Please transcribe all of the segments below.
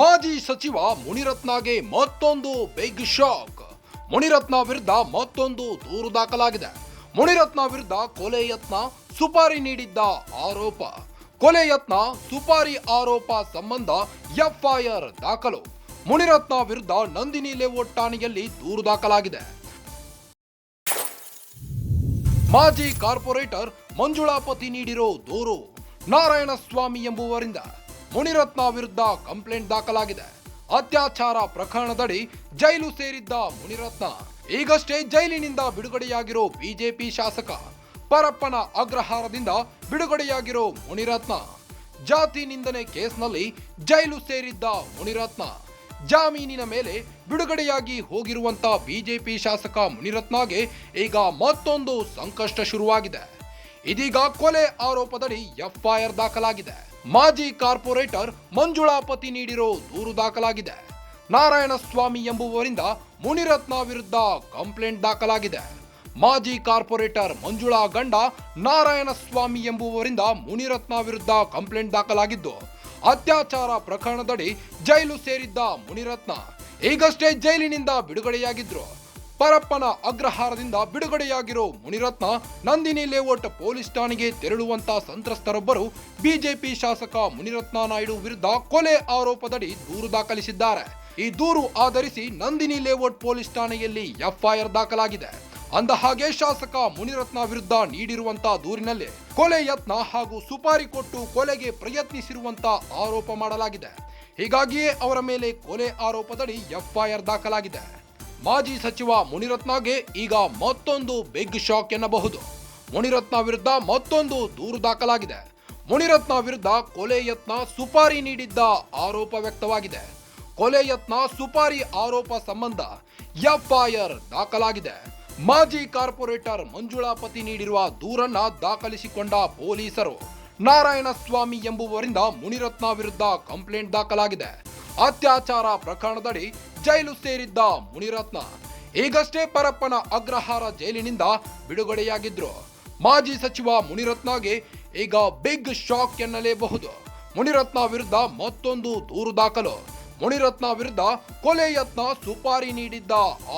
ಮಾಜಿ ಸಚಿವ ಮುನಿರತ್ನಗೆ ಮತ್ತೊಂದು ಬಿಗ್ ಶಾಕ್ ಮುನಿರತ್ನ ವಿರುದ್ಧ ಮತ್ತೊಂದು ದೂರು ದಾಖಲಾಗಿದೆ. ಮುನಿರತ್ನ ವಿರುದ್ಧ ಕೊಲೆ ಯತ್ನ ಸುಪಾರಿ ನೀಡಿದ್ದ ಆರೋಪ. ಕೊಲೆ ಯತ್ನ ಸುಪಾರಿ ಆರೋಪ ಸಂಬಂಧ ಎಫ್ಐಆರ್ ದಾಖಲು. ಮುನಿರತ್ನ ವಿರುದ್ಧ ನಂದಿನಿ ಲೇಔಟ್ ಠಾಣೆಯಲ್ಲಿ ದೂರು ದಾಖಲಾಗಿದೆ. ಮಾಜಿ ಕಾರ್ಪೊರೇಟರ್ ಮಂಜುಳಾಪತಿ ನೀಡಿರೋ ದೂರು. ನಾರಾಯಣಸ್ವಾಮಿ ಎಂಬುವರಿಂದ ಮುನಿರತ್ನ ವಿರುದ್ಧ ಕಂಪ್ಲೇಂಟ್ ದಾಖಲಾಗಿದೆ. ಅತ್ಯಾಚಾರ ಪ್ರಕರಣದಡಿ ಜೈಲು ಸೇರಿದ್ದ ಮುನಿರತ್ನ ಈಗಷ್ಟೇ ಜೈಲಿನಿಂದ ಬಿಡುಗಡೆಯಾಗಿರೋ ಬಿಜೆಪಿ ಶಾಸಕ ಪರಪ್ಪನ ಅಗ್ರಹಾರದಿಂದ ಬಿಡುಗಡೆಯಾಗಿರೋ ಮುನಿರತ್ನ. ಜಾತಿ ನಿಂದನೆ ಕೇಸ್ನಲ್ಲಿ ಜೈಲು ಸೇರಿದ್ದ ಮುನಿರತ್ನ ಜಾಮೀನಿನ ಮೇಲೆ ಬಿಡುಗಡೆಯಾಗಿ ಹೋಗಿರುವಂತ ಬಿಜೆಪಿ ಶಾಸಕ ಮುನಿರತ್ನಗೆ ಈಗ ಮತ್ತೊಂದು ಸಂಕಷ್ಟ ಶುರುವಾಗಿದೆ. ಇದೀಗ ಕೊಲೆ ಆರೋಪದಡಿ ಎಫ್ಐಆರ್ ದಾಖಲಾಗಿದೆ. ಮಾಜಿ ಕಾರ್ಪೊರೇಟರ್ ಮಂಜುಳಾಪತಿ ನೀಡಿರೋ ದೂರು ದಾಖಲಾಗಿದೆ. ನಾರಾಯಣಸ್ವಾಮಿ ಎಂಬುವರಿಂದ ಮುನಿರತ್ನ ವಿರುದ್ಧ ಕಂಪ್ಲೇಂಟ್ ದಾಖಲಾಗಿದೆ. ಮಾಜಿ ಕಾರ್ಪೊರೇಟರ್ ಮಂಜುಳಾ ಗಂಡ ನಾರಾಯಣಸ್ವಾಮಿ ಎಂಬುವರಿಂದ ಮುನಿರತ್ನ ವಿರುದ್ಧ ಕಂಪ್ಲೇಂಟ್ ದಾಖಲಾಗಿದ್ದು, ಅತ್ಯಾಚಾರ ಪ್ರಕರಣದಡಿ ಜೈಲು ಸೇರಿದ್ದ ಮುನಿರತ್ನ ಈಗಷ್ಟೇ ಜೈಲಿನಿಂದ ಬಿಡುಗಡೆಯಾಗಿದ್ರು. ಪರಪ್ಪನ ಅಗ್ರಹಾರದಿಂದ ಬಿಡುಗಡೆಯಾಗಿರೋ ಮುನಿರತ್ನ ನಂದಿನಿ ಲೇಔಟ್ ಪೊಲೀಸ್ ಠಾಣೆಗೆ ತೆರಳುವಂತ ಸಂತ್ರಸ್ತರೊಬ್ಬರು ಬಿಜೆಪಿ ಶಾಸಕ ಮುನಿರತ್ನ ನಾಯ್ಡು ವಿರುದ್ಧ ಕೊಲೆ ಆರೋಪದಡಿ ದೂರು ದಾಖಲಿಸಿದ್ದಾರೆ. ಈ ದೂರು ಆಧರಿಸಿ ನಂದಿನಿ ಲೇಔಟ್ ಪೊಲೀಸ್ ಠಾಣೆಯಲ್ಲಿ ಎಫ್ಐಆರ್ ದಾಖಲಾಗಿದೆ. ಅಂದಹಾಗೆ ಶಾಸಕ ಮುನಿರತ್ನ ವಿರುದ್ಧ ನೀಡಿರುವಂತ ದೂರಿನಲ್ಲಿ ಕೊಲೆ ಯತ್ನ ಹಾಗೂ ಸುಪಾರಿ ಕೊಟ್ಟು ಕೊಲೆಗೆ ಪ್ರಯತ್ನಿಸಿರುವಂತ ಆರೋಪ ಮಾಡಲಾಗಿದೆ. ಹೀಗಾಗಿಯೇ ಅವರ ಮೇಲೆ ಕೊಲೆ ಆರೋಪದಡಿ ಎಫ್ಐಆರ್ ದಾಖಲಾಗಿದೆ. ಮಾಜಿ ಸಚಿವ ಮುನಿರತ್ನಗೆ ಈಗ ಮತ್ತೊಂದು ಬಿಗ್ ಶಾಕ್ ಎನ್ನಬಹುದು. ಮುನಿರತ್ನ ವಿರುದ್ಧ ಮತ್ತೊಂದು ದೂರು ದಾಖಲಾಗಿದೆ. ಮುನಿರತ್ನ ವಿರುದ್ಧ ಕೊಲೆ ಯತ್ನ ಸುಪಾರಿ ನೀಡಿದ್ದ ಆರೋಪ ವ್ಯಕ್ತವಾಗಿದೆ. ಕೊಲೆ ಯತ್ನ ಸುಪಾರಿ ಆರೋಪ ಸಂಬಂಧ ಎಫ್ಐಆರ್ ದಾಖಲಾಗಿದೆ. ಮಾಜಿ ಕಾರ್ಪೊರೇಟರ್ ಮಂಜುಳಾಪತಿ ನೀಡಿರುವ ದೂರನ್ನ ದಾಖಲಿಸಿಕೊಂಡ ಪೊಲೀಸರು ನಾರಾಯಣಸ್ವಾಮಿ ಎಂಬುವರಿಂದ ಮುನಿರತ್ನ ವಿರುದ್ಧ ಕಂಪ್ಲೇಂಟ್ ದಾಖಲಾಗಿದೆ. ಅತ್ಯಾಚಾರ ಪ್ರಕರಣದಡಿ ಜೈಲು ಸೇರಿದ್ದ ಮುನಿರತ್ನ. ಈಗಷ್ಟೇ ಪರಪ್ಪನ ಅಗ್ರಹಾರ ಜೈಲಿನಿಂದ ಬಿಡುಗಡೆಯಾಗಿದ್ರು. ಮಾಜಿ ಸಚಿವ ಮುನಿರತ್ನಗೆ ಈಗ ಬಿಗ್ ಶಾಕ್ ಎನ್ನಲೇಬಹುದು. ಮುನಿರತ್ನ ವಿರುದ್ಧ ಮತ್ತೊಂದು ದೂರು ದಾಖಲು. ಮುನಿರತ್ನ ವಿರುದ್ಧ ಕೊಲೆ ಯತ್ನ ಸುಪಾರಿ ನೀಡಿದ್ದ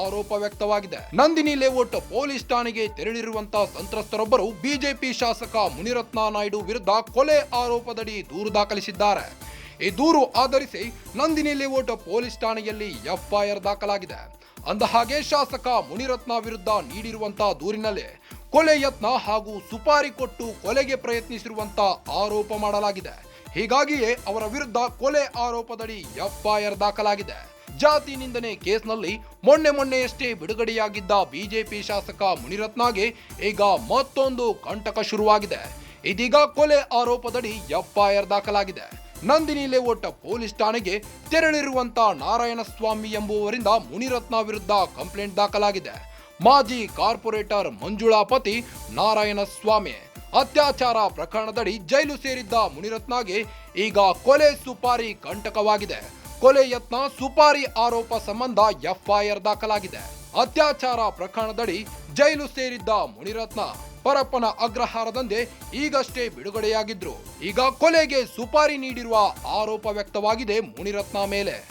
ಆರೋಪ ವ್ಯಕ್ತವಾಗಿದೆ. ನಂದಿನಿ ಲೇಔಟ್ ಪೊಲೀಸ್ ಠಾಣೆಗೆ ತೆರಳಿರುವಂತಹ ಸಂತ್ರಸ್ತರೊಬ್ಬರು ಬಿಜೆಪಿ ಶಾಸಕ ಮುನಿರತ್ನ ನಾಯ್ಡು ವಿರುದ್ಧ ಕೊಲೆ ಆರೋಪದಡಿ ದೂರು ದಾಖಲಿಸಿದ್ದಾರೆ. ಈ ದೂರು ಆಧರಿಸಿ ನಂದಿನಿ ಲೇಔಟ್ ಪೊಲೀಸ್ ಠಾಣೆಯಲ್ಲಿ ಎಫ್ಐಆರ್ ದಾಖಲಾಗಿದೆ. ಅಂದ ಹಾಗೆ ಶಾಸಕ ಮುನಿರತ್ನ ವಿರುದ್ಧ ನೀಡಿರುವಂತಹ ದೂರಿನಲ್ಲಿ ಕೊಲೆ ಯತ್ನ ಹಾಗೂ ಸುಪಾರಿ ಕೊಟ್ಟು ಕೊಲೆಗೆ ಪ್ರಯತ್ನಿಸಿರುವಂತ ಆರೋಪ ಮಾಡಲಾಗಿದೆ. ಹೀಗಾಗಿಯೇ ಅವರ ವಿರುದ್ಧ ಕೊಲೆ ಆರೋಪದಡಿ ಎಫ್ಐಆರ್ ದಾಖಲಾಗಿದೆ. ಜಾತಿ ನಿಂದನೆ ಕೇಸ್ನಲ್ಲಿ ಮೊನ್ನೆ ಮೊನ್ನೆಯಷ್ಟೇ ಬಿಡುಗಡೆಯಾಗಿದ್ದ ಬಿಜೆಪಿ ಶಾಸಕ ಮುನಿರತ್ನಗೆ ಈಗ ಮತ್ತೊಂದು ಕಂಟಕ ಶುರುವಾಗಿದೆ. ಇದೀಗ ಕೊಲೆ ಆರೋಪದಡಿ ಎಫ್ಐಆರ್ ದಾಖಲಾಗಿದೆ. ನಂದಿನಿ ಲೇಔಟ್ ಪೊಲೀಸ್ ಠಾಣೆಗೆ ತೆರಳಿರುವಂತ ನಾರಾಯಣಸ್ವಾಮಿ ಎಂಬುವರಿಂದ ಮುನಿರತ್ನ ವಿರುದ್ಧ ಕಂಪ್ಲೇಂಟ್ ದಾಖಲಾಗಿದೆ. ಮಾಜಿ ಕಾರ್ಪೊರೇಟರ್ ಮಂಜುಳಾಪತಿ ನಾರಾಯಣಸ್ವಾಮಿ ಅತ್ಯಾಚಾರ ಪ್ರಕರಣದಡಿ ಜೈಲು ಸೇರಿದ್ದ ಮುನಿರತ್ನಗೆ ಈಗ ಕೊಲೆ ಸುಪಾರಿ ಕಂಟಕವಾಗಿದೆ. ಕೊಲೆ ಯತ್ನ ಸುಪಾರಿ ಆರೋಪ ಸಂಬಂಧ ಎಫ್ಐಆರ್ ದಾಖಲಾಗಿದೆ. ಅತ್ಯಾಚಾರ ಪ್ರಕರಣದಡಿ ಜೈಲು ಸೇರಿದ್ದ ಮುನಿರತ್ನ ಪರಪ್ಪನ ಅಗ್ರಹಾರದಂದೆ ಈಗಷ್ಟೇ ಬಿಡುಗಡೆಯಾಗಿದ್ರು. ಈಗ ಕೊಲೆಗೆ ಸುಪಾರಿ ನೀಡಿರುವ ಆರೋಪ ವ್ಯಕ್ತವಾಗಿದೆ ಮುನಿರತ್ನ ಮೇಲೆ.